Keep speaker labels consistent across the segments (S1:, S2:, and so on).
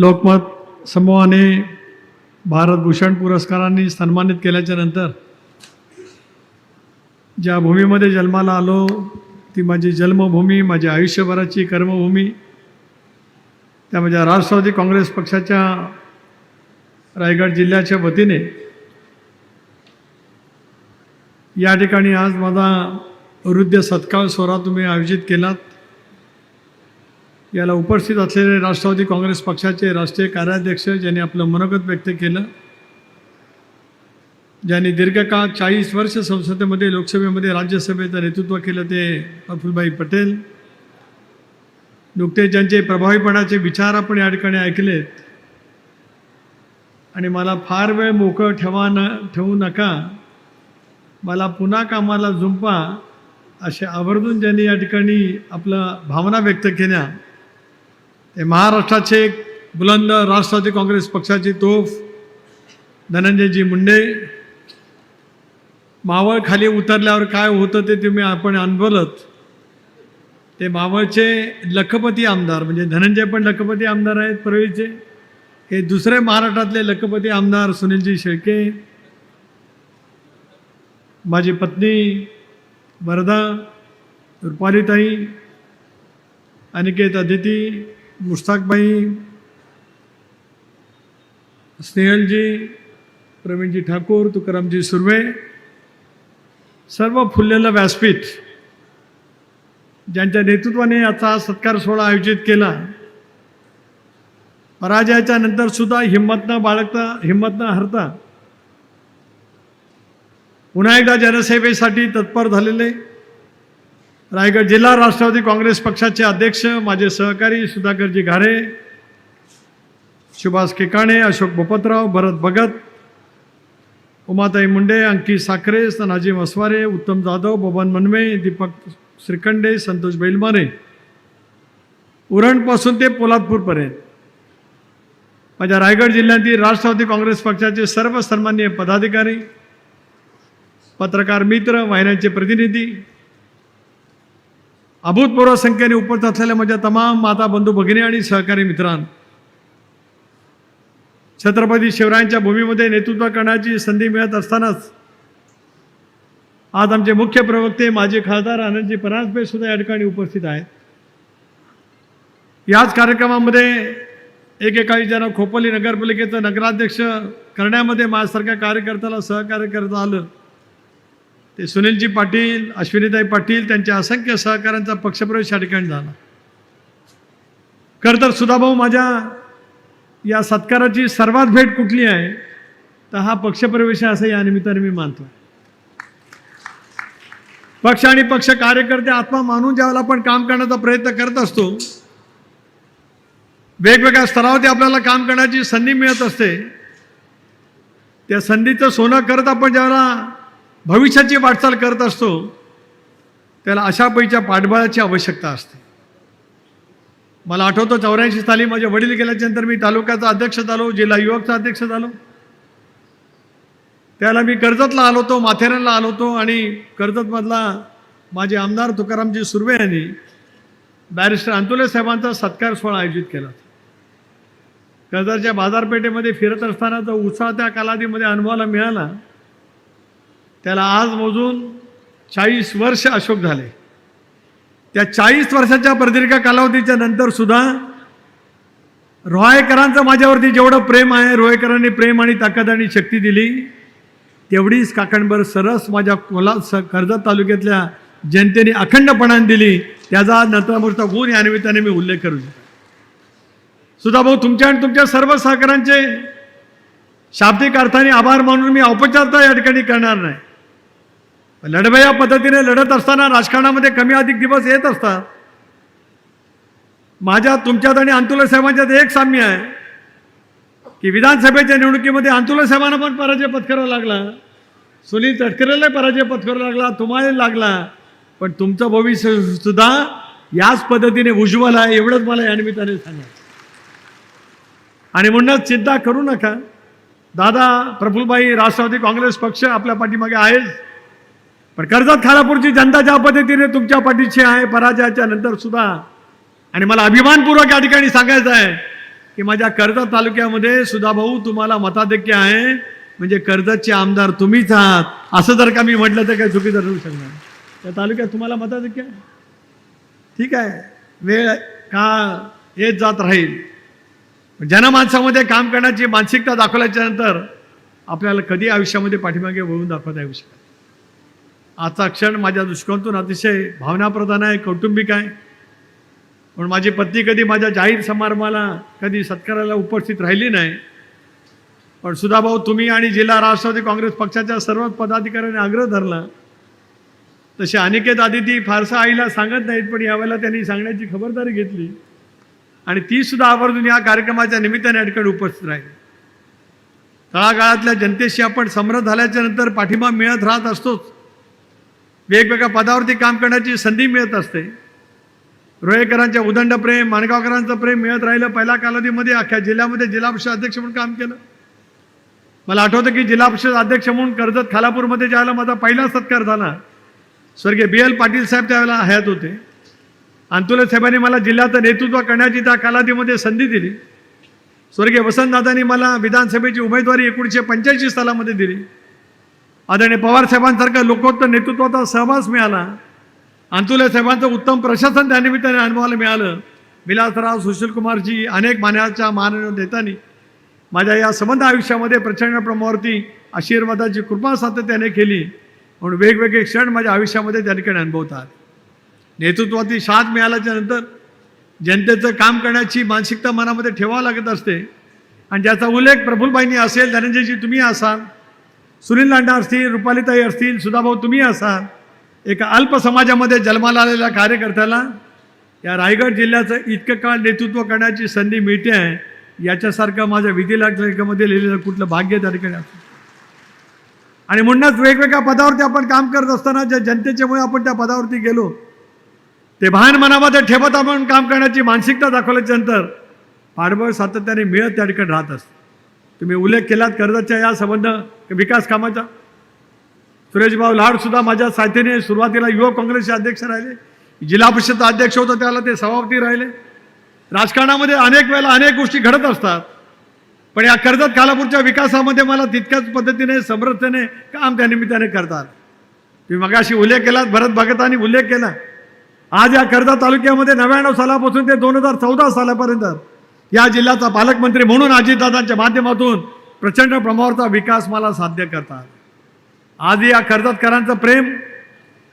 S1: लोकमत समूहाने भारतभूषण पुरस्कारांनी सन्मानित केल्याच्यानंतर ज्या भूमीमध्ये जन्माला आलो ती माझी जन्मभूमी माझी आयुष्यभराची कर्मभूमी त्या माझ्या राष्ट्रवादी काँग्रेस पक्षाच्या रायगड जिल्ह्याच्या वतीने या ठिकाणी आज माझा हृदय सत्कार सोहळा तुम्ही आयोजित केलात. याला उपस्थित असलेले राष्ट्रवादी काँग्रेस पक्षाचे राष्ट्रीय कार्याध्यक्ष ज्यांनी आपलं मनोगत व्यक्त केलं ज्यांनी दीर्घकाळ चाळीस वर्ष संसदेमध्ये लोकसभेमध्ये राज्यसभेचं नेतृत्व केलं ते प्रफुल्लभाई पटेल. नुकतेच ज्यांचे प्रभावीपणाचे विचार आपण या ठिकाणी ऐकलेत आणि मला फार वेळ मोकळं ठेवा न ठेवू नका मला पुन्हा कामाला झुंपा असे आवर्जून ज्यांनी या ठिकाणी आपलं भावना व्यक्त केल्या ते महाराष्ट्राचे एक बुलंद राष्ट्रवादी काँग्रेस पक्षाची तोफ धनंजयजी मुंडे. मावळ खाली उतरल्यावर काय होतं ते तुम्ही आपण अनुभवलत ते मावळचे लखपती आमदार म्हणजे धनंजय पण लखपती आमदार आहेत परळीचे हे दुसरे महाराष्ट्रातले लखपती आमदार सुनीलजी शेळके. माझी पत्नी वरदा रुपालीताई अनिकेत अदिती मुश्ताकबाई स्नेहलजी प्रवीणजी ठाकूर तुकारामजी सुर्वे सर्व फुललेलं व्यासपीठ ज्यांच्या नेतृत्वाने याचा सत्कार सोहळा आयोजित केला. पराजयाच्या नंतर सुद्धा हिंमत न बाळगता हिंमत न हरता पुन्हा एकदा जनसेवेसाठी तत्पर झालेले रायगड जिल्हा राष्ट्रवादी काँग्रेस पक्षाचे अध्यक्ष माझे सहकारी सुधाकरजी घारे सुभाष केकाणे अशोक बोपतराव भरत भगत उमाताई मुंडे अंकी साखरे नाजीम मसवारे उत्तम जाधव बबन मनवे दीपक श्रीखंडे संतोष बैलमारे उरणपासून ते पोलादपूरपर्यंत. माझ्या रायगड जिल्ह्यातील राष्ट्रवादी काँग्रेस पक्षाचे सर्व सन्मान्य पदाधिकारी पत्रकार मित्र वाहिन्यांचे प्रतिनिधी अभूतपूर्व संख्येने उपस्थित असलेल्या माझ्या तमाम माता बंधू भगिनी आणि सहकारी मित्रांनो. छत्रपती शिवरायांच्या भूमीमध्ये नेतृत्व करण्याची संधी मिळत असतानाच आज आमचे मुख्य प्रवक्ते माजी खासदार आनंदजी परांजपे सुद्धा या ठिकाणी उपस्थित आहेत. याच कार्यक्रमामध्ये एकेकाळी ज्यांना खोपोली नगरपालिकेचं नगराध्यक्ष करण्यामध्ये माझ्यासारख्या कार्यकर्त्याला सहकार्य करता आलं ते सुनीलजी पाटील अश्विनीताई पाटील त्यांच्या असंख्य सहकाऱ्यांचा पक्षप्रवेश या ठिकाणी झाला. खरं तर सुधाभाऊ माझ्या या सत्काराची सर्वात भेट कुठली आहे तर हा पक्षप्रवेश आहे असं या निमित्ताने मी मानतो. पक्ष आणि पक्ष कार्यकर्ते आत्मा मानून ज्यावेळेला आपण काम करण्याचा प्रयत्न करत असतो वेगवेगळ्या स्तरावरती आपल्याला काम करण्याची संधी मिळत असते. त्या संधीचं सोनं करत आपण ज्यावेळेला भविष्याची वाटचाल करत असतो त्याला अशा पैच्या पाठबळाची आवश्यकता असते. मला आठवतं चौऱ्याऐंशी साली माझे वडील गेल्याच्यानंतर मी तालुक्याचा अध्यक्ष झालो जिल्हा युवकचा अध्यक्ष झालो. त्याला मी कर्जतला आलो होतो माथेरानला आलो होतो आणि कर्जतमधला माझे आमदार तुकारामजी सुर्वे यांनी बॅरिस्टर अंतुले साहेबांचा सत्कार सोहळा आयोजित केला. कर्जतच्या बाजारपेठेमध्ये फिरत असताना जो उत्साह त्या कालावधीमध्ये अनुभवाला मिळाला त्याला आज मोजून चाळीस वर्ष अशोक झाले. त्या चाळीस वर्षाच्या प्रदीर्घ कालावधीच्या नंतर सुद्धा रोहायकरांचं माझ्यावरती जेवढं प्रेम आहे रोहेकरांनी प्रेम आणि ताकद आणि शक्ती दिली तेवढीच काकणभर सरस माझ्या कोला स कर्जत तालुक्यातल्या जनतेने अखंडपणाने दिली. त्याचा नंतर गुण या निमित्ताने मी उल्लेख करू सुद्धा भाऊ तुमच्या आणि तुमच्या सर्व सहकारांचे शाब्दिक अर्थाने आभार मानून मी औपचारता या ठिकाणी करणार नाही. लढवया पद्धतीने लढत असताना राजकारणामध्ये कमी अधिक दिवस येत असतात. माझ्या तुमच्यात आणि अंतुल साहेबांच्यात एक साम्य आहे की विधानसभेच्या निवडणुकीमध्ये अंतुल साहेबांना पण पराजय पत्करावा लागला. सुनील तटकरेला पराजय पत्करावा लागला तुम्हाला लागला. पण तुमचं भविष्य सुद्धा याच पद्धतीने उज्ज्वल आहे एवढंच मला या निमित्ताने सांगायचं आणि म्हणूनच चिंता करू नका. दादा प्रफुलबाई राष्ट्रवादी काँग्रेस पक्ष आपल्या पाठीमागे आहेच. पण कर्जत खालापूरची जनता ज्या पद्धतीने तुमच्या पाठीशी आहे पराजयाच्या नंतर सुद्धा आणि मला अभिमानपूर्वक या ठिकाणी सांगायचं आहे की माझ्या कर्जत तालुक्यामध्ये सुधाभाऊ तुम्हाला मताधिक्य आहे म्हणजे कर्जतचे आमदार तुम्हीच आहात. असं जर का मी म्हटलं तर काही चुकीचं ठरू शकणार. त्या तालुक्यात तुम्हाला मताधिक्य आहे? ठीक आहे. वेळ का येत जात राहील. जनमानसामध्ये काम करण्याची मानसिकता दाखवल्याच्या नंतर आपल्याला कधी आयुष्यामध्ये पाठीमागे वळून दाखवता येऊ शकत आजचा क्षण माझ्या दृष्टिकोनातून अतिशय भावनाप्रधान आहे कौटुंबिक आहे. पण माझी पत्नी कधी माझ्या जाहीर समारंभाला कधी सत्काराला उपस्थित राहिली नाही. पण सुधाभाऊ तुम्ही आणि जिल्हा राष्ट्रवादी काँग्रेस पक्षाच्या सर्वच पदाधिकाऱ्यांनी आग्रह धरला. तसे अनिकेत आदिती फारसा आईला सांगत नाहीत पण यावेळेला त्यांनी सांगण्याची खबरदारी घेतली. आणि ती सुद्धा आवर्जून या कार्यक्रमाच्या निमित्ताने अडकड उपस्थित राहील. तळागाळातल्या जनतेशी आपण समृद्ध झाल्याच्यानंतर पाठिंबा मिळत राहत असतोच. वेगवेगळ्या पदावरती काम करण्याची संधी मिळत असते. रोहेकरांच्या उदंड प्रेम माणगावकरांचं प्रेम मिळत राहिलं. पहिल्या कालावधीमध्ये अख्ख्या जिल्ह्यामध्ये जिल्हा परिषद अध्यक्ष म्हणून काम केलं. मला आठवतं की जिल्हा परिषद अध्यक्ष म्हणून कर्जत खालापूरमध्ये ज्यावेळेला माझा पहिला सत्कार झाला स्वर्गीय बी एल पाटील साहेब त्यावेळेला हयात होते. अंतुले साहेबांनी मला जिल्ह्याचं नेतृत्व करण्याची त्या कालावधीमध्ये संधी दिली. स्वर्गीय वसंतदादांनी मला विधानसभेची उमेदवारी एकोणीसशे पंच्याऐंशी सालामध्ये दिली. आदरणीय पवारसाहेबांसारख्या लोकोत्तर नेतृत्वाचा सहवास मिळाला. अंतुले साहेबांचं उत्तम प्रशासन त्यानिमित्ताने अनुभवायला मिळालं. विलासराव सुशीलकुमारजी अनेक मान्याच्या मान नेत्यांनी माझ्या या संबंध आयुष्यामध्ये प्रचंड प्रमाणावरती आशीर्वादाची कृपा सातत्याने केली. म्हणून वेगवेगळे क्षण माझ्या आयुष्यामध्ये त्या ठिकाणी अनुभवतात. नेतृत्वाची साथ मिळाल्याच्या नंतर जनतेचं काम करण्याची मानसिकता मनामध्ये ठेवावं लागत असते. आणि ज्याचा उल्लेख प्रफुल्लबाईंनी असेल धनंजयजी तुम्ही असाल सुनील लांडा असतील रुपालीताई असतील सुधाभाऊ तुम्ही असाल एका अल्प समाजामध्ये जन्माला आलेल्या कार्यकर्त्याला या रायगड जिल्ह्याचं इतकं काळ नेतृत्व करण्याची संधी मिळते आहे याच्यासारखं माझ्या विधी लेखामध्ये लिहिलेलं कुठलं भाग्य त्या ठिकाणी असतं. आणि म्हणूनच वेगवेगळ्या पदावरती आपण काम करत असताना ज्या जनतेच्यामुळे आपण त्या पदावरती गेलो ते भान मनामध्ये ठेवत आपण काम करण्याची मानसिकता दाखवल्याच्या नंतर पाठबळ सातत्याने मिळत त्या ठिकाणी राहत असतं. तुम्ही उल्लेख केलात कर्जाच्या या संबंध विकास कामाचा. सुरेशभाऊ लाडसुद्धा माझ्या साथीने सुरुवातीला युवक काँग्रेसचे अध्यक्ष राहिले. जिल्हा परिषद अध्यक्ष होतं त्याला ते सभापती राहिले. राजकारणामध्ये अनेक वेळेला अनेक गोष्टी घडत असतात. पण या कर्जत खालापूरच्या विकासामध्ये मला तितक्याच पद्धतीने समर्थने काम त्या निमित्ताने करतात. तुम्ही मगाशी उल्लेख केलात भरत भगतांनी उल्लेख केला. आज या कर्जत तालुक्यामध्ये नव्याण्णव सालापासून ते दोन हजार चौदा सालापर्यंत या जिल्ह्याचा पालकमंत्री म्हणून अजितदादांच्या माध्यमातून प्रचंड प्रमाणावरचा विकास मला साध्य करतात. आज या कर्जतकरांचं प्रेम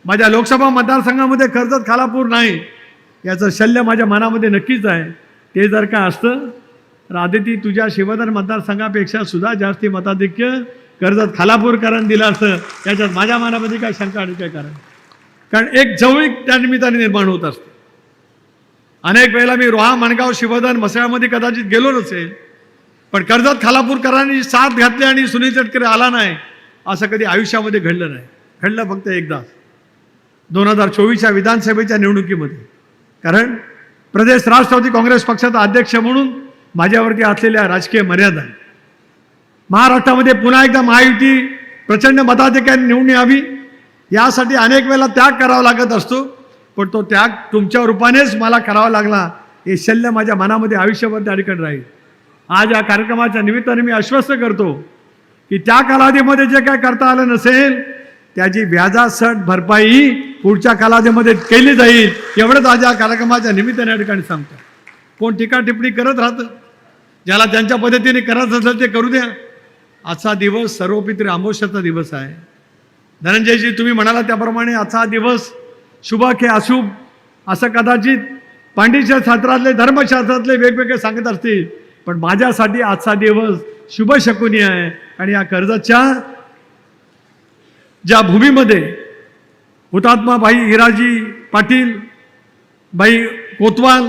S1: माझ्या लोकसभा मतदारसंघामध्ये कर्जत खालापूर नाही याचं शल्य माझ्या मनामध्ये नक्कीच आहे. ते जर का असतं तर आदिती तुझ्या शिवधर मतदारसंघापेक्षा सुद्धा जास्ती मताधिक्य कर्जत खालापूरकरांनी दिलं असतं. याच्यात माझ्या मनामध्ये काय शंका आणि काय कारण. कारण एक जवळीक त्या निमित्ताने निर्माण होत असते. अनेक वेळेला मी रोहा मणगाव शिवधन मसळ्यामध्ये कदाचित गेलो नसेल पण कर्जत खालापूरकरांनी साथ घातली आणि सुनील तटकरे आला नाही असं कधी आयुष्यामध्ये घडलं नाही. घडलं फक्त एकदा. दोन हजार चोवीसच्या विधानसभेच्या निवडणुकीमध्ये. कारण प्रदेश राष्ट्रवादी काँग्रेस पक्षाचा अध्यक्ष म्हणून माझ्यावरती असलेल्या राजकीय मर्यादा. महाराष्ट्रामध्ये पुन्हा एकदा महायुती प्रचंड मताधिकारी निवडून यावी. यासाठी अनेक वेळेला त्याग करावा लागत असतो पण तो त्याग तुमच्या रूपानेच मला करावा लागला हे शल्य माझ्या मनामध्ये आयुष्यभर त्या ठिकाणी राहील. आज या कार्यक्रमाच्या निमित्ताने मी आश्वस्त करतो की त्या कालावधीमध्ये जे काय करता आलं नसेल त्याची व्याजासट भरपाई पुढच्या कालावधीमध्ये केली जाईल एवढंच आज या कार्यक्रमाच्या निमित्ताने या ठिकाणी सांगतो कोण टीका टिप्पणी करत राहतं ज्याला त्यांच्या पद्धतीने करत असेल ते करू द्या. आजचा दिवस सर्वपित्री आमोशाचा दिवस आहे. धनंजयजी तुम्ही म्हणाला त्याप्रमाणे आजचा दिवस शुभ के अशुभ. असं कदाचित पांडित्य शास्त्रातले धर्मशास्त्रातले वेगवेगळे सांगत असतील. पण माझ्यासाठी आजचा दिवस शुभ शकुनी आहे. आणि या कर्जतच्या ज्या भूमीमध्ये हुतात्मा भाई हिराजी पाटील बाई कोतवाल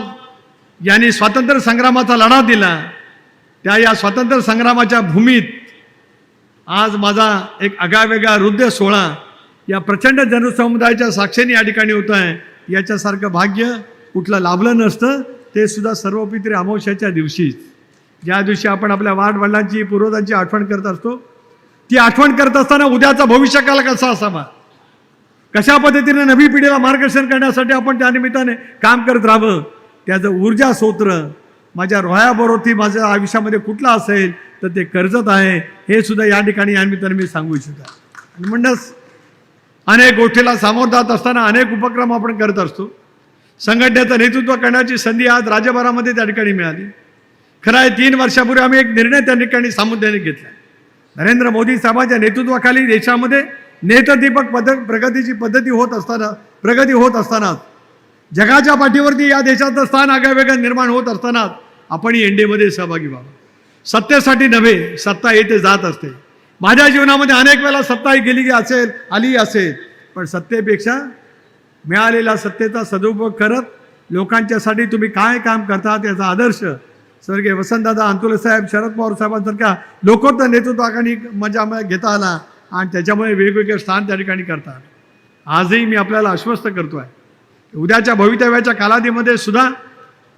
S1: यांनी स्वातंत्र्य संग्रामाचा लढा दिला त्या या स्वातंत्र्य संग्रामाच्या भूमीत आज माझा एक आगळावेगळा हृदय सोहळा या प्रचंड जनसमुदायाच्या साक्षीने या ठिकाणी होत आहे. याच्यासारखं भाग्य कुठलं लाभलं नसतं ते सुद्धा सर्वपित्री अमावश्याच्या दिवशीच. ज्या दिवशी आपण आपल्या वाडवडिलांची पूर्वजांची आठवण करत असतो ती आठवण करत असताना उद्याचा भविष्यकाल कसा असावा? कशा पद्धतीने नवी पिढीला मार्गदर्शन करण्यासाठी आपण त्या निमित्ताने काम करत राहावं? त्याचं ऊर्जा स्रोत्र माझ्या रोयाबरोबरती माझ्या आयुष्यामध्ये कुठला असेल तर ते कर्जत आहे हे सुद्धा या ठिकाणी या निमित्ताने मी सांगू इच्छितो. आणि म्हणूनच अनेक गोष्टीला सामोर जात असताना अनेक उपक्रम आपण करत असतो. संघटनेचं नेतृत्व करण्याची संधी आज राज्यभरामध्ये त्या ठिकाणी मिळाली. खरं आहे तीन वर्षापूर्वी आम्ही एक निर्णय त्या ठिकाणी सामुदायिक घेतला. नरेंद्र मोदी साहेबांच्या नेतृत्वाखाली देशामध्ये नेतदीपक पद्धत प्रगतीची पद्धती होत असताना प्रगती होत असतानाच जगाच्या पाठीवरती या देशाचं स्थान आगळेवेगळं निर्माण होत असतानाच आपण एन डीमध्ये सहभागी व्हावं. सत्तेसाठी नव्हे सत्ता येते जात असते. माझ्या जीवनामध्ये अनेक वेळा सत्ता ही गेली की असेल आली असेल पण सत्तेपेक्षा मिळालेला सत्तेचा सदुपयोग करत लोकांच्यासाठी तुम्ही काय काम करता याचा आदर्श स्वर्गीय वसंतदादा अंतुले साहेब शरद पवार साहेबांसारख्या लोकोत्तर नेतृत्वाखाली मजा घेता आला आणि त्याच्यामुळे वेगवेगळे स्थान त्या ठिकाणी करतात. आजही मी आपल्याला आश्वस्त करतो आहे उद्याच्या भवितव्याच्या कालावधीमध्ये सुद्धा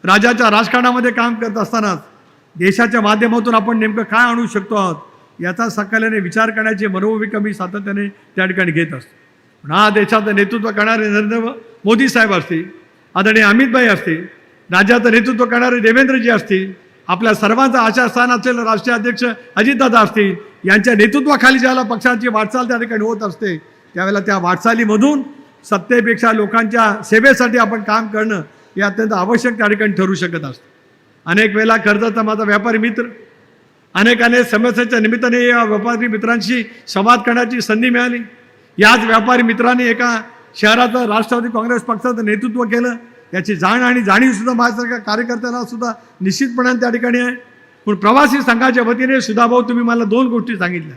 S1: राजाच्या राजकारणामध्ये काम करत असतानाच देशाच्या माध्यमातून आपण नेमकं काय आणू शकतो आहोत याचा सकाल्याने विचार करण्याची मनोभूमिका मी सातत्याने त्या ठिकाणी घेत असतो. पण हा देशाचं नेतृत्व करणारे नरेंद्र मोदी साहेब असतील आदरणीय अमितभाई असतील राज्याचं नेतृत्व करणारे देवेंद्रजी असतील आपल्या सर्वांचा आशास्थान असलेलं राष्ट्रीय अध्यक्ष अजितदादा असतील यांच्या नेतृत्वाखाली ज्याला पक्षाची वाटचाल त्या ठिकाणी होत असते त्यावेळेला त्या वाटचालीमधून सत्तेपेक्षा लोकांच्या सेवेसाठी आपण काम करणं हे अत्यंत आवश्यक त्या ठिकाणी ठरू शकत असतं. अनेक वेळेला कर्जाचा माझा व्यापारी मित्र अनेक अनेक निमित्ताने या व्यापारी मित्रांशी संवाद करण्याची संधी मिळाली. याच व्यापारी मित्रांनी एका शहराचं राष्ट्रवादी काँग्रेस पक्षाचं नेतृत्व केलं. याची जाण आणि जाणीवसुद्धा माझ्यासारख्या कार्यकर्त्याला सुद्धा निश्चितपणाने त्या ठिकाणी आहे. पण प्रवासी संघाच्या वतीने सुधाभाऊ तुम्ही मला दोन गोष्टी सांगितल्या.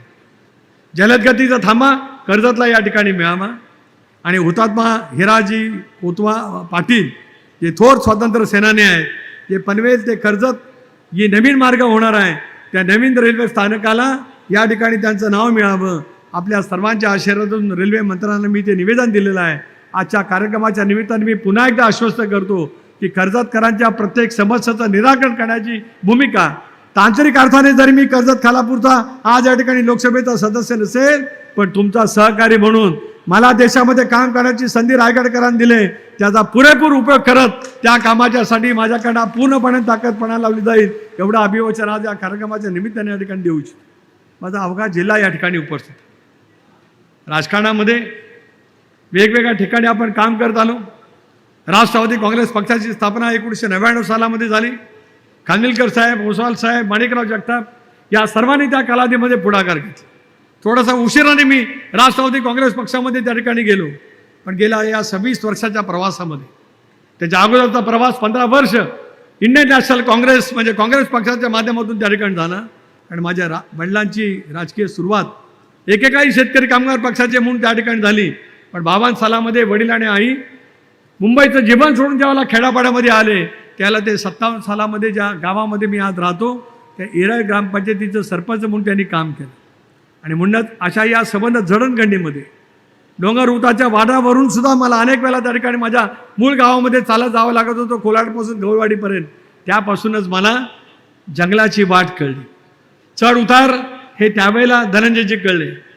S1: जलदगतीचा थांबा कर्जतला या ठिकाणी मिळावा. आणि हुतात्मा हिराजी कोतवा पाटील जे थोर स्वातंत्र्य सेनानी आहेत जे पनवेल ते कर्जत जे नवीन मार्ग होणार आहे त्या नवीन रेल्वे स्थानकाला या ठिकाणी त्यांचं नाव मिळावं. आपल्या सर्वांच्या आशीर्वादातून रेल्वे मंत्र्यांना मी ते निवेदन दिलेलं आहे. आजच्या कार्यक्रमाच्या निमित्ताने मी पुन्हा एकदा आश्वस्त करतो की कर्जतकरांच्या प्रत्येक समस्येचं निराकरण करण्याची भूमिका तांत्रिक अर्थाने जरी मी कर्जत खालापूरचा आज या ठिकाणी लोकसभेचा सदस्य नसेल पण तुमचा सहकारी म्हणून मला देशामध्ये काम करण्याची संधी रायगडकरांनी दिले त्याचा पुरेपूर उपयोग करत त्या कामाच्यासाठी माझ्याकडं पूर्णपणे ताकदपणा लावली जाईल एवढं अभिवचन आज या कार्यक्रमाच्या निमित्ताने या ठिकाणी देऊ इच्छितो. माझा अवघा जिल्हा या ठिकाणी उपस्थित राजकारणामध्ये वेगवेगळ्या ठिकाणी आपण काम करत आलो. राष्ट्रवादी काँग्रेस पक्षाची स्थापना एकोणीसशे नव्याण्णव सालामध्ये झाली. खानविलकर साहेब ओसवाल साहेब माणिकराव जगताप या सर्वांनी त्या कालावधीमध्ये पुढाकार घेतला. थोडासा उशिराने मी राष्ट्रवादी काँग्रेस पक्षामध्ये त्या ठिकाणी गेलो. पण गेल्या या सव्वीस वर्षाच्या प्रवासामध्ये त्याच्या अगोदरचा प्रवास पंधरा वर्ष इंडियन नॅशनल काँग्रेस म्हणजे काँग्रेस पक्षाच्या माध्यमातून त्या ठिकाणी झाला. आणि माझ्या रा वडिलांची राजकीय सुरुवात एकेकाळी शेतकरी कामगार पक्षाचे म्हणून त्या ठिकाणी झाली. पण बावन्न सालामध्ये वडील आणि आई मुंबईचं जीवन सोडून ज्यावेळेला खेडापाड्यामध्ये आले त्याला ते सत्तावन्न सालामध्ये ज्या गावामध्ये मी आज राहतो त्या इराळ ग्रामपंचायतीचं सरपंच म्हणून त्यांनी काम केलं. आणि म्हणूनच अशा या संबंध जडणघडणीमध्ये डोंगर उताच्या वाडावरून सुद्धा मला अनेक वेळा त्या ठिकाणी माझ्या मूळ गावामध्ये चालत जावं लागत होतं कोलाडपासून गवळवाडीपर्यंत. त्यापासूनच मला जंगलाची वाट कळली. चढ उतार हे त्यावेळेला धनंजयजी कळले.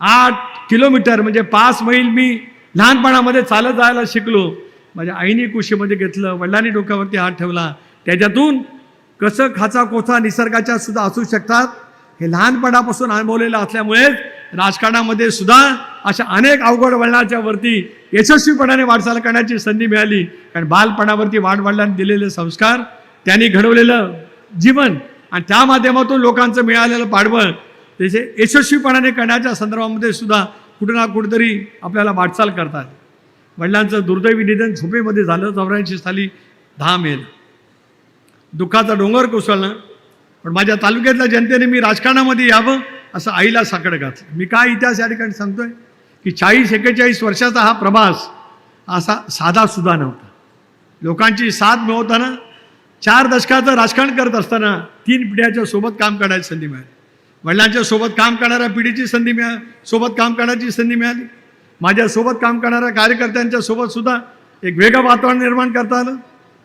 S1: आठ किलोमीटर म्हणजे पाच मैल मी लहानपणामध्ये चालत जायला शिकलो. माझ्या आईने कुशीमध्ये घेतलं वडिलांनी डोक्यावरती हात ठेवला. त्याच्यातून कसं खाचा कोचा निसर्गाच्या सुद्धा असू शकतात हे लहानपणापासून अनुभवलेलं असल्यामुळे राजकारणामध्ये सुद्धा अशा अनेक अवघड वळणाच्या वरती यशस्वीपणाने वाटचाल करण्याची संधी मिळाली. कारण बालपणावरती वाढवडिलांनी दिलेले संस्कार त्यांनी घडवलेलं जीवन आणि त्या माध्यमातून लोकांचं मिळालेलं पाठबळ त्याचे यशस्वीपणाने करण्याच्या संदर्भामध्ये सुद्धा कुठं ना कुठंतरी आपल्याला वाटचाल करतात. वडिलांचं दुर्दैवी निधन झोपेमध्ये झालं चौऱ्याऐंशी साली दहा मेल दुःखाचा डोंगर कोसळणं पण माझ्या तालुक्यातल्या जनतेने मी राजकारणामध्ये यावं असं आईला साकडं घातलं. मी काय इतिहास या ठिकाणी सांगतोय? की चाळीस एक्केचाळीस वर्षाचा हा प्रवास असा साधा सुद्धा नव्हता. लोकांची साथ मिळवताना चार दशकाचं राजकारण करत असताना तीन पिढ्याच्या सोबत काम करण्याची संधी मिळाली. वडिलांच्या सोबत काम करणाऱ्या पिढीची संधी मिळा सोबत काम करण्याची संधी मिळाली. माझ्यासोबत काम करणाऱ्या कार्यकर्त्यांच्या सोबत सुद्धा एक वेगळं वातावरण निर्माण करता आलं.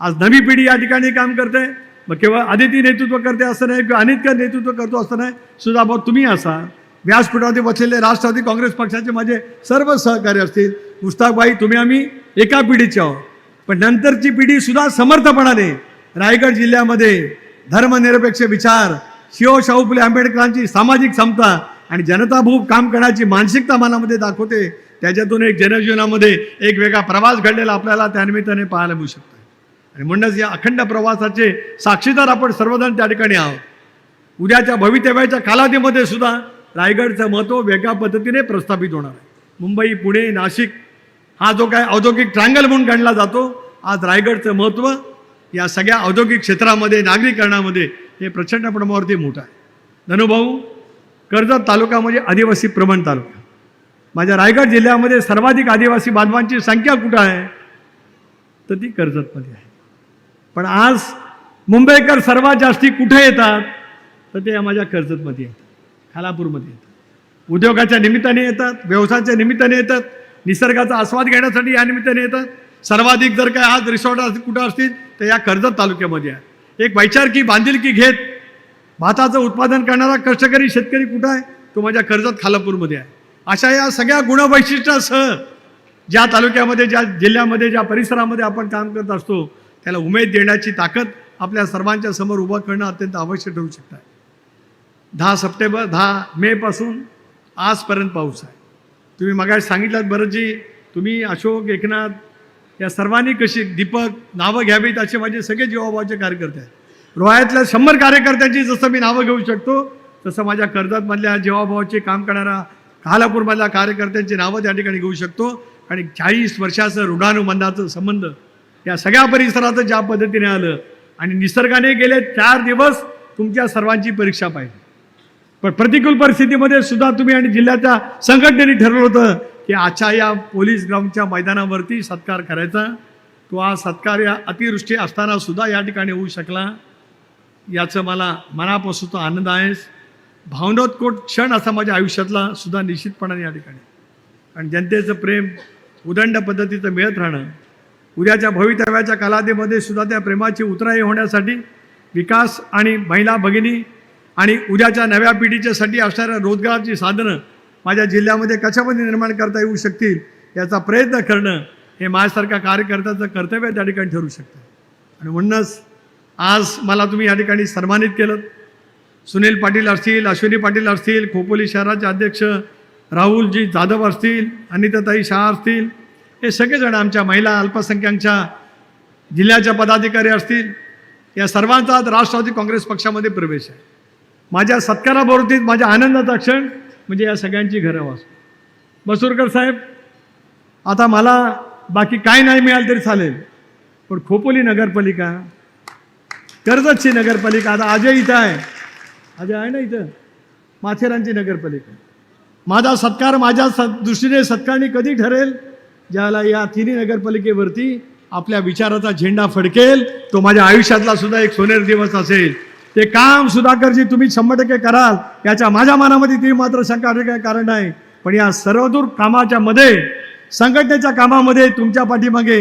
S1: आज नवी पिढी या ठिकाणी काम करते. मग केवळ आदिती नेतृत्व करते असं नाही किंवा अनितकर नेतृत्व करतो असं नाही सुद्धा सुधाभाऊ तुम्ही असा. व्यासपीठावरती बसलेले राष्ट्रवादी काँग्रेस पक्षाचे माझे सर्व सहकारी असतील. मुस्ताकबाई तुम्ही आम्ही एका पिढीचे आहोत. पण नंतरची पिढी सुद्धा समर्थपणाने रायगड जिल्ह्यामध्ये धर्मनिरपेक्ष विचार शिव शाहू फुले आंबेडकरांची सामाजिक समता आणि जनताभूक काम करण्याची मानसिकता मनामध्ये दाखवते. त्याच्यातून एक जनजीवनामध्ये एक वेगळा प्रवास घडलेला आपल्याला त्यानिमित्ताने पाहायला मिळू शकतो. आणि म्हणूनच या अखंड प्रवासाचे साक्षीदार आपण सर्वजण त्या ठिकाणी आहोत. उद्याच्या भवितव्याच्या कालावधीमध्ये सुद्धा रायगडचं महत्त्व वेगळ्या पद्धतीने प्रस्थापित होणार आहे. मुंबई पुणे नाशिक हा जो काय औद्योगिक ट्रायंगल म्हणून गणला जातो आज रायगडचं महत्त्व या सगळ्या औद्योगिक क्षेत्रामध्ये नागरीकरणामध्ये हे प्रचंड प्रमाणावरती मोठं आहे. धनुभाऊ कर्जत तालुका म्हणजे आदिवासी प्रमाण तालुका. माझ्या रायगड जिल्ह्यामध्ये सर्वाधिक आदिवासी बांधवांची संख्या कुठं आहे? तर ती कर्जतमध्ये आहे. पण आज मुंबईकर सर्वात जास्ती कुठे येतात? तर ते माझ्या कर्जतमध्ये येतात. खालापूरमध्ये येतात. उद्योगाच्या निमित्ताने येतात व्यवसायाच्या निमित्ताने येतात निसर्गाचा आस्वाद घेण्यासाठी या निमित्ताने येतात. सर्वाधिक जर काय आज रिसॉर्ट असतील कुठं असतील तर या कर्जत तालुक्यामध्ये आहे. एक वैचारकी बांधिलकी घेत. भाताचं उत्पादन करणारा कष्टकरी शेतकरी कुठं आहे? तो माझ्या कर्जत खालापूरमध्ये आहे. अशा या सगळ्या गुणवैशिष्ट्यासह ज्या तालुक्यामध्ये ज्या जिल्ह्यामध्ये ज्या परिसरामध्ये आपण काम करत असतो त्याला उमेद देण्याची ताकद आपल्या सर्वांच्या समोर उभं करणं अत्यंत आवश्यक ठरू शकतं. दहा सप्टेंबर दहा मेपासून आजपर्यंत पाऊस आहे. तुम्ही मगाशी सांगितलं बरं जी तुम्ही अशोक एकनाथ या सर्वांनी कशी दीपक नावं घ्यावीत असे माझे सगळे जीवाभावाचे कार्यकर्ते आहेत. रोह्यातल्या शंभर कार्यकर्त्यांची जसं मी नावं घेऊ शकतो तसं माझ्या कर्जतमधल्या जीवाभावाचे काम करणाऱ्या कालापूरमधल्या कार्यकर्त्यांची नावं त्या ठिकाणी घेऊ शकतो. आणि चाळीस वर्षाचं ऋणानुबंधाचं संबंध या सगळ्या परिसराचं ज्या पद्धतीने आलं आणि निसर्गाने गेले चार दिवस तुमच्या सर्वांची परीक्षा पाहिजे पण प्रतिकूल परिस्थितीमध्ये सुद्धा तुम्ही आणि जिल्ह्याच्या संघटनेने ठरवलं होतं की आजच्या या पोलीस ग्राउंडच्या मैदानावरती सत्कार करायचा. तो हा सत्कार या अतिवृष्टी असताना सुद्धा या ठिकाणी होऊ शकला. याचं मला मनापासून तो आनंद आहे. भावनोत्कोट क्षण असा माझ्या आयुष्यातला सुद्धा निश्चितपणाने या ठिकाणी. आणि जनतेचं प्रेम उदंड पद्धतीचं मिळत राहणं उद्याच्या भवितव्याच्या कालावधीमध्ये सुद्धा त्या प्रेमाची उतराई होण्यासाठी विकास आणि महिला भगिनी आणि उद्याच्या नव्या पिढीच्यासाठी असणाऱ्या रोजगाराची साधनं माझ्या जिल्ह्यामध्ये कशामध्ये निर्माण करता येऊ शकतील याचा प्रयत्न करणं हे माझ्यासारख्या कार्यकर्त्याचं कर्तव्य त्या ठिकाणी ठरू शकतं. आणि म्हणूनच आज मला तुम्ही या ठिकाणी सन्मानित केलं. सुनील पाटील असतील अश्विनी पाटील असतील खोपोली शहराचे अध्यक्ष राहुलजी जाधव असतील अनिताताई शाह असतील हे सगळेजण आमच्या महिला अल्पसंख्याकच्या जिल्ह्याच्या पदाधिकारी असतील. या सर्वांचा आज राष्ट्रवादी काँग्रेस पक्षामध्ये प्रवेश आहे. माझ्या सत्काराबरोबरीत माझ्या आनंदाचा क्षण म्हणजे या सगळ्यांची घरं वास. मसूरकर साहेब आता मला बाकी काय नाही मिळालं तरी चालेल. पण खोपोली नगरपालिका कर्जतची नगरपालिका आता अजय इथं आहे. अजय आहे ना इथं? माथेरानची नगरपालिका. माझा सत्कार माझ्या स दृष्टीने सत्कारणी कधी ठरेल? ज्याला या तिन्ही नगरपालिकेवरती आपल्या विचाराचा झेंडा फडकेल तो माझ्या आयुष्यातला सुद्धा एक सोनेर दिवस असेल. ते काम सुधाकरजी तुम्ही शंभर टक्के कराल. याच्या माझ्या मनामध्ये ती मात्र शंका काही कारण नाही. पण या सर्वदूर कामाच्या मध्ये संघटनेच्या कामामध्ये तुमच्या पाठीमागे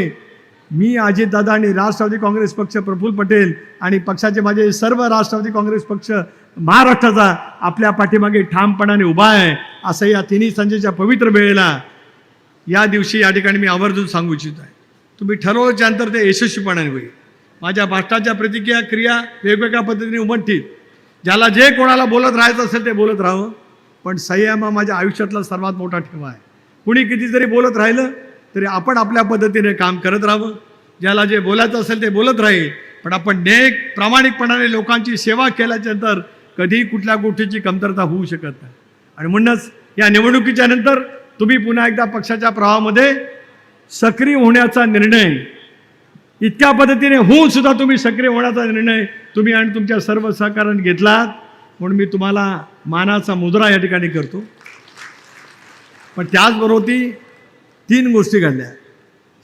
S1: मी अजितदादा आणि राष्ट्रवादी काँग्रेस पक्ष प्रफुल्ल पटेल आणि पक्षाचे माझे सर्व राष्ट्रवादी काँग्रेस पक्ष महाराष्ट्राचा आपल्या पाठीमागे ठामपणाने उभा आहे असं या तिन्ही संजेच्या पवित्र वेळेला या दिवशी या ठिकाणी मी आवर्जून सांगू इच्छित आहे. तुम्ही ठरवल्याच्या नंतर ते यशस्वीपणाने होईल. माझ्या भाषणाच्या प्रतिक्रिया क्रिया वेगवेगळ्या पद्धतीने उमटतील ज्याला जे कोणाला बोलत राहायचं असेल ते बोलत राहावं. पण संयम हा माझ्या आयुष्यातला सर्वात मोठा ठेवा आहे. कुणी किती जरी बोलत राहिलं तरी आपण आपल्या पद्धतीने काम करत राहावं. ज्याला जे बोलायचं असेल ते बोलत राहील. पण आपण नेक प्रामाणिकपणाने लोकांची सेवा केल्याच्यानंतर कधीही कुठल्या गोष्टीची कमतरता होऊ शकत नाही. आणि म्हणूनच या निवडणुकीच्या नंतर तुम्ही पुन्हा एकदा पक्षाच्या प्रवाहामध्ये सक्रिय होण्याचा निर्णय इतक्या पद्धतीने होऊन सुद्धा तुम्ही सक्रिय होण्याचा निर्णय तुम्ही आणि तुमच्या सर्व सहकार्याने घेतलात. म्हणून मी तुम्हाला मानाचा मुद्रा या ठिकाणी करतो. पण त्याचबरोबर ती तीन गोष्टी घडल्या.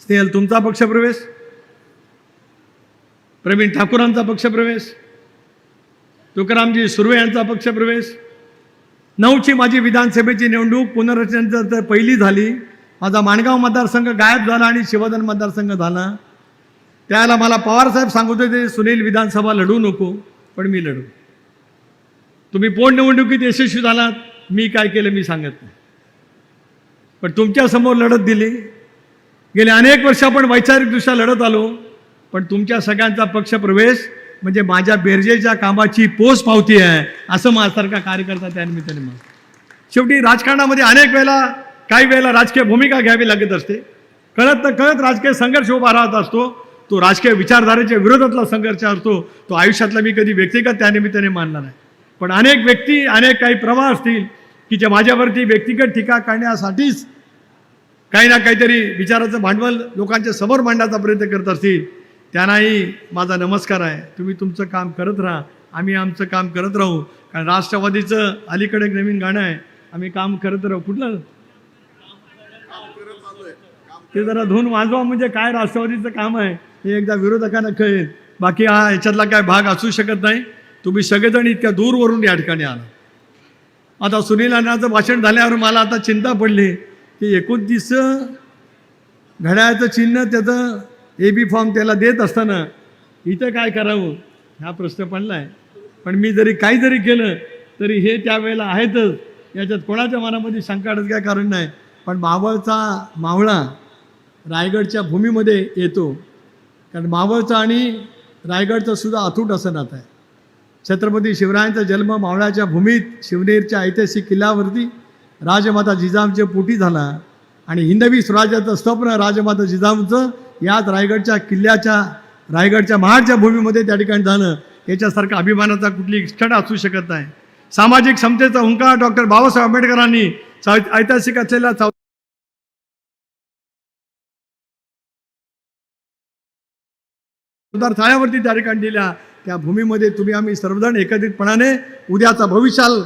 S1: स्नेहल तुमचा पक्षप्रवेश. प्रवीण ठाकूरांचा पक्षप्रवेश. तुकारामजी सुर्वे यांचा पक्षप्रवेश. नऊची माझी विधानसभेची निवडणूक पुनर्रचनेनंतर पहिली झाली. माझा माणगाव मतदारसंघ गायब झाला आणि शिवधन मतदारसंघ झाला. त्याला मला पवारसाहेब सांगत होते सुनील विधानसभा लढू नको पण मी लढू. तुम्ही पोटनिवडणुकीत यशस्वी झालात मी काय केलं मी सांगत नाही. पण तुमच्यासमोर लढत दिली. गेले अनेक वर्ष आपण वैचारिकदृष्ट्या लढत आलो पण तुमच्या सगळ्यांचा पक्षप्रवेश म्हणजे माझ्या बेरजेच्या कामाची पोच पावती आहे असं माझ्यासारखा कार्यकर्ता त्यानिमित्ताने मग शेवटी राजकारणामध्ये अनेक वेळेला काही वेळेला राजकीय भूमिका घ्यावी लागत असते. कळत तर कळत राजकीय संघर्ष उभा राहत असतो तो राजकीय विचारधारेच्या विरोधातला संघर्ष असतो तो आयुष्यातला मी कधी व्यक्तिगत त्यानिमित्ताने मानला नाही. पण अनेक व्यक्ती अनेक काही प्रवाह असतील की जे माझ्यावरती व्यक्तिगत टीका करण्यासाठीच काही ना काहीतरी विचाराचं भांडवल लोकांच्या समोर मांडण्याचा प्रयत्न करत असतील. त्यांनाही माझा नमस्कार आहे. तुम्ही तुमचं काम करत राहा. आम्ही आमचं काम करत राहू. कारण राष्ट्रवादीचं अलीकडे एक नवीन गाणं आहे. आम्ही काम करत राहू. कुठलं? ते जरा धुन वाजवा म्हणजे काय राष्ट्रवादीचं काम आहे? हे एकदा विरोधकांना कळेल. बाकी हा याच्यातला काय भाग असू शकत नाही. तुम्ही सगळेजण इतक्या दूरवरून या ठिकाणी आला. आता सुनील अण्णाचं भाषण झाल्यावर मला आता चिंता पडली की एकोणतीस घड्याळाचं चिन्ह त्याचं ए बी फॉर्म त्याला देत असताना इथं काय करावं? हा प्रश्न पडला आहे पण मी जरी काही जरी केलं तरी हे त्यावेळेला आहेतच. याच्यात कोणाच्या मनामध्ये शंकाडच काय कारण नाही. पण मावळचा मावळा रायगडच्या भूमीमध्ये येतो. कारण मावळचं आणि रायगडचं सुद्धा अथूट असं नातं आहे. छत्रपती शिवरायांचा जन्म मावळाच्या भूमीत शिवनेरच्या ऐतिहासिक किल्ल्यावरती राजमाता जिजामच्या पोटी झाला आणि हिंदवी स्वराज्याचं स्वप्न राजमाता जिजामचं याच रायगडच्या किल्ल्याच्या रायगडच्या महाडच्या भूमीमध्ये त्या ठिकाणी झालं. याच्यासारखा अभिमानाचा कुठली क्षण असू शकत नाही. सामाजिक क्षमतेचा हुंकार डॉक्टर बाबासाहेब आंबेडकरांनी ऐतिहासिक असलेल्या थाळ्यावरती त्या ठिकाणी दिल्या त्या भूमीमध्ये तुम्ही आम्ही सर्वजण एकत्रितपणाने उद्याचा भविष्याल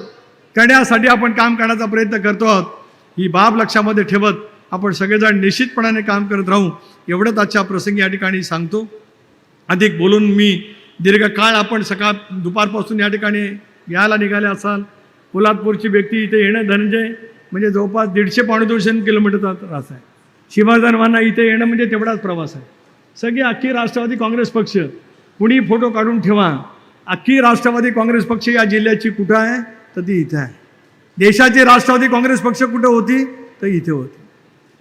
S1: करण्यासाठी आपण काम करण्याचा प्रयत्न करतो आहोत. ही बाब लक्षामध्ये ठेवत आपण सगळेजण निश्चितपणाने काम करत राहू. एवढंच आजच्या प्रसंगी या ठिकाणी सांगतो. अधिक बोलून मी दीर्घकाळ आपण सकाळ दुपारपासून या ठिकाणी यायला निघाले असाल. पोलादपूरची व्यक्ती इथे येणं धनंजय म्हणजे जवळपास दीडशे पावणे दोनशे किलोमीटरचा त्रास आहे. शिवाजी इथे येणं म्हणजे तेवढाच प्रवास आहे. सगळी अख्खी राष्ट्रवादी काँग्रेस पक्ष. कुणी फोटो काढून ठेवा. अख्खी राष्ट्रवादी काँग्रेस पक्ष या जिल्ह्याची कुठं आहे? तर ती इथं आहे. देशाची राष्ट्रवादी काँग्रेस पक्ष कुठं होती? तर इथे होती.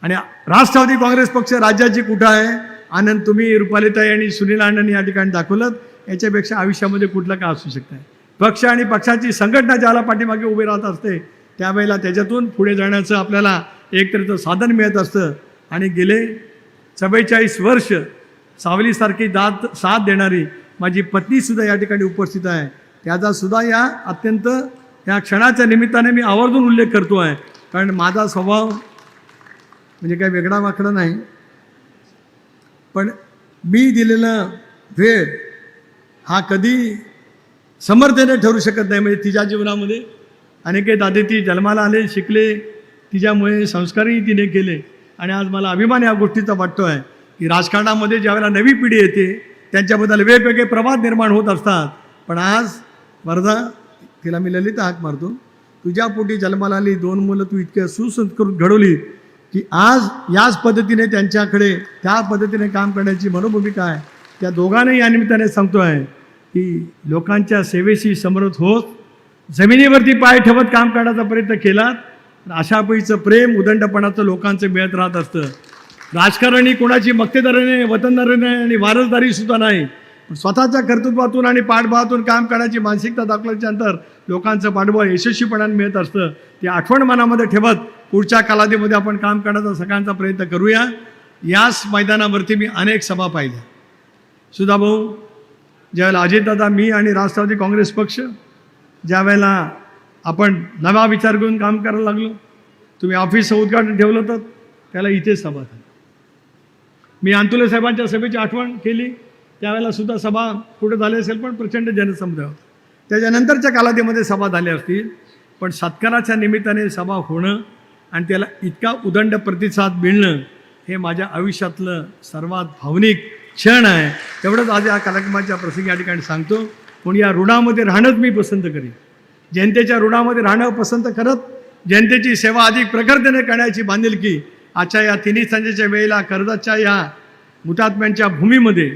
S1: आणि राष्ट्रवादी काँग्रेस पक्ष राज्याची कुठं आहे? आनंद तुम्ही रुपालिताई आणि सुनील आनंद या ठिकाणी दाखवलं याच्यापेक्षा आयुष्यामध्ये कुठलं काय असू शकतं? पक्ष आणि पक्षाची संघटना ज्याला पाठीमागे उभी राहत असते त्यावेळेला त्याच्यातून पुढे जाण्याचं आपल्याला एकतरीचं साधन मिळत असतं. आणि गेले चव्वेचाळीस वर्ष सावलीसारखी दात साथ देणारी माझी पत्नीसुद्धा या ठिकाणी उपस्थित आहे. त्याचासुद्धा या अत्यंत या क्षणाच्या निमित्ताने मी आवर्जून उल्लेख करतो आहे. कारण माझा स्वभाव म्हणजे काही वेगळा वाकडा नाही. पण मी दिलेला वेळ हा कधी समर्थने ठरू शकत नाही. म्हणजे तिच्या जीवनामध्ये अनेके दादे ती जन्माला आले शिकले. तिच्यामुळे संस्कारही तिने केले. आणि आज मला अभिमान या गोष्टीचा वाटतो आहे की राजकारणामध्ये ज्यावेळेला नवी पिढी येते त्यांच्याबद्दल वेगवेगळे प्रवाद निर्माण होत असतात. पण आज वरदा तिला मी ललित हाक मारतो. तुझ्या पोटी जन्माला आली दोन मुलं तू इतक्या सुसंस्कृत घडवली की आज याच पद्धतीने त्यांच्याकडे त्या पद्धतीने काम करण्याची मनोभूमिका आहे. त्या दोघांनाही या निमित्ताने सांगतो आहे की लोकांच्या सेवेशी समर्थ होत जमिनीवरती पाय ठेवत काम करण्याचा प्रयत्न केला तर अशापैचं प्रेम उदंडपणाचं लोकांचं मिळत राहत असतं. राजकारणी कोणाची मक्तेदारी नाही वतनदारी नाही आणि वारसदारी सुद्धा नाही. पण स्वतःच्या कर्तृत्वातून आणि पाठबळातून काम करण्याची मानसिकता दाखवल्याच्या नंतर लोकांचं पाठबळ यशस्वीपणाने मिळत असतं. ती आठवण मनामध्ये ठेवत पुढच्या कालावधीमध्ये आपण काम करण्याचा सगळ्यांचा प्रयत्न करूया. याच मैदानावरती मी अनेक सभा पाहिल्या. सुधाभाऊ ज्यावेळेला अजितदादा मी आणि राष्ट्रवादी काँग्रेस पक्ष ज्यावेळेला आपण नवा विचार करून काम करायला लागलो तुम्ही ऑफिसचं उद्घाटन ठेवलं तर त्याला इथेच सभा झाली मी अंतुले साहेबांच्या सभेची आठवण केली. त्यावेळेला सुद्धा सभा कुठे झाली असेल पण प्रचंड जनसमुदाय होता. त्याच्यानंतरच्या कालावधीमध्ये सभा झाल्या असतील पण सत्काराच्या निमित्ताने सभा होणं आणि त्याला इतका उदंड प्रतिसाद मिळणं हे माझ्या आयुष्यातलं सर्वात भावनिक क्षण आहे. तेवढंच आज या कार्यक्रमाच्या प्रसंगी या ठिकाणी सांगतो. पण या ऋणामध्ये राहणंच मी पसंत करीन. जनतेच्या ऋणामध्ये राहणं पसंत करत जनतेची सेवा अधिक प्रखरतेने करण्याची बांधिलकी आजच्या या तिन्ही संजेच्या वेळेला कर्जतच्या या हुतात्म्यांच्या भूमीमध्ये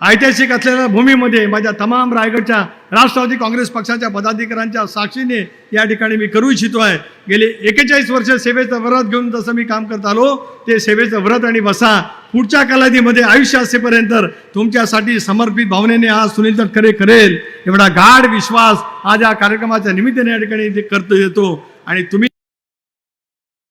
S1: ऐतिहासिक असलेल्या भूमीमध्ये माझ्या तमाम रायगडच्या राष्ट्रवादी काँग्रेस पक्षाच्या पदाधिकाऱ्यांच्या साक्षीने या ठिकाणी मी करू इच्छितो आहे. गेले एकेचाळीस वर्ष सेवेचं व्रत घेऊन जसं मी काम करत आलो ते सेवेचं व्रत आणि बसा पुढच्या कालावधीमध्ये आयुष्य असेपर्यंत तुमच्यासाठी समर्पित भावनेने आज सुनील तटकरे करेल. एवढा गाढ विश्वास आज या कार्यक्रमाच्या निमित्ताने या ठिकाणी ते करतो येतो. आणि तुम्ही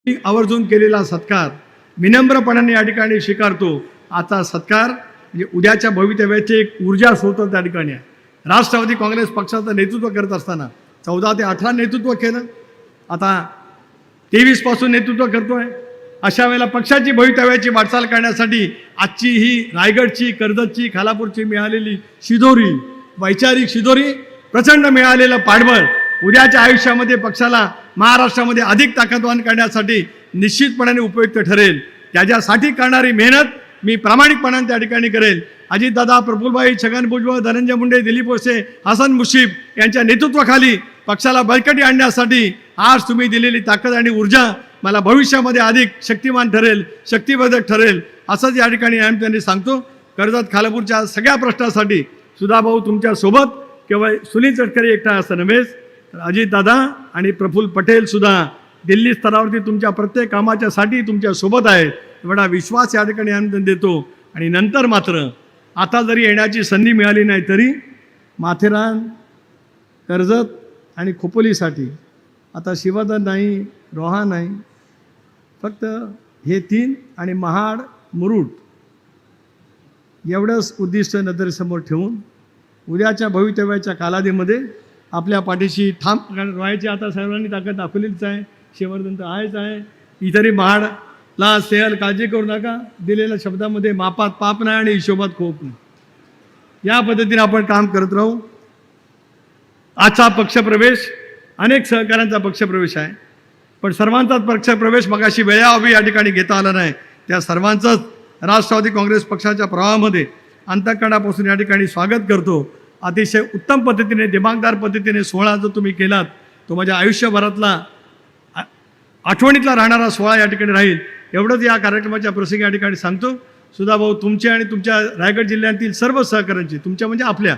S1: आवर्जून केलेला सत्कार विनम्रपणाने या ठिकाणी स्वीकारतो. आता सत्कार म्हणजे उद्याच्या भवितव्याची एक ऊर्जा स्रोत त्या ठिकाणी आहे. राष्ट्रवादी काँग्रेस पक्षाचं नेतृत्व करत असताना चौदा ते अठरा नेतृत्व केलं. आता तेवीसपासून नेतृत्व नेतृत्व करतोय. अशा वेळेला पक्षाची भवितव्याची वाटचाल करण्यासाठी आजची ही रायगडची कर्जतची खालापूरची मिळालेली शिदोरी वैचारिक शिदोरी प्रचंड मिळालेलं पाठबळ उद्याच्या आयुष्यामध्ये पक्षाला महाराष्ट्रामध्ये अधिक ताकदवान करण्यासाठी निश्चितपणाने उपयुक्त ठरेल. त्याच्यासाठी करणारी मेहनत मी प्रामाणिकपणाने त्या ठिकाणी करेल. अजितदादा प्रफुल्लभाई छगन भुजबळ धनंजय मुंडे दिलीप वळसे हसन मुशीफ यांच्या नेतृत्वाखाली पक्षाला बळकटी आणण्यासाठी आज तुम्ही दिलेली ताकद आणि ऊर्जा मला भविष्यामध्ये अधिक शक्तिमान ठरेल शक्तिवर्धक ठरेल असंच या ठिकाणी आम्ही त्यांनी सांगतो. कर्जत खालापूरच्या सगळ्या प्रश्नासाठी सुधाभाऊ तुमच्यासोबत. केवळ सुनील तटकरे एकटा असं नव्हेच अजितदादा आणि प्रफुल्ल पटेल सुद्धा दिल्ली स्तरावरती तुमच्या प्रत्येक कामाच्यासाठी तुमच्यासोबत आहेत. एवढा विश्वास या ठिकाणी आम्ही देतो. आणि नंतर मात्र आता जरी येण्याची संधी मिळाली नाही तरी माथेरान कर्जत आणि खोपोलीसाठी आता शिवधन नाही रोहा नाही फक्त हे तीन आणि महाड मुरुड एवढंच उद्दिष्ट नजरेसमोर ठेवून उद्याच्या भवितव्याच्या कालावधीमध्ये आपल्या पाठीशी ठाम राहायची. आता सर्वांनी ताकद दाखवलीच आहे. शेवरदंत आहेच आहे. इतरही महाडला सेहल काळजी करू नका. दिलेल्या शब्दामध्ये मापात पाप नाही आणि हिशोबात खोप नाही. या पद्धतीने आपण काम करत राहू. आजचा पक्षप्रवेश अनेक सहकाऱ्यांचा पक्षप्रवेश आहे. पण सर्वांचाच पक्षप्रवेश मगाशी वेळाअभावी या ठिकाणी घेता आला नाही. त्या सर्वांचंच राष्ट्रवादी काँग्रेस पक्षाच्या प्रवाहामध्ये अंतकरणापासून या ठिकाणी स्वागत करतो. अतिशय उत्तम पद्धतीने दिमागदार पद्धतीने सोहळा जो तुम्ही केलात तो माझ्या आयुष्यभरातला आठवणीतला राहणारा सोहळा या ठिकाणी राहील. एवढंच या कार्यक्रमाच्या प्रसंगी या ठिकाणी सांगतो. सुधा भाऊ तुमचे आणि तुमच्या रायगड जिल्ह्यातील सर्व सहकाऱ्यांचे तुमच्या म्हणजे आपल्या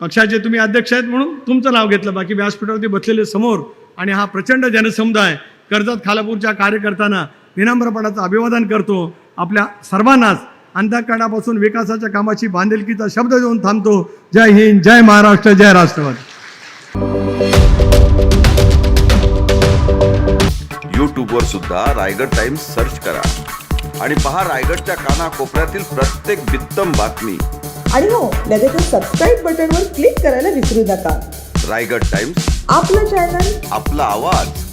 S1: पक्षाचे तुम्ही अध्यक्ष आहेत म्हणून तुमचं नाव घेतलं. बाकी व्यासपीठावरती बसलेले समोर आणि हा प्रचंड जनसमुदाय कर्जत खालापूरच्या कार्यकर्त्यांना विनम्रपणाचं अभिवादन करतो. आपल्या सर्वांनाच अंतकरणापासून विकासाच्या कामाची बांधिलकीचा शब्द देऊन थांबतो. जय हिंद जय महाराष्ट्र जय राष्ट्रवादी.
S2: यूट्यूबवर सुद्धा रायगड टाइम्स सर्च करा. आणि पहा रायगडच्या कानाकोपऱ्यातील प्रत्येक बित्तम बातमी.
S3: आणि हो लगेचच सबस्क्राईब बटनवर क्लिक करायला विसरू नका.
S2: रायगड टाइम्स
S3: आपलं चॅनल
S2: आपला आवाज.